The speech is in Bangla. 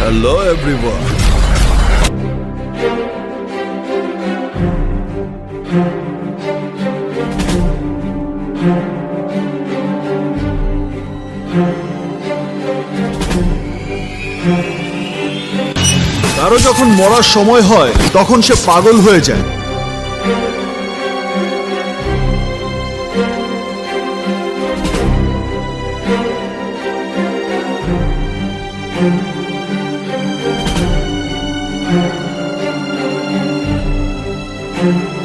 হ্যালো এভরিওয়ান কারও যখন মরার সময় হয় তখন সে পাগল হয়ে যায়। Música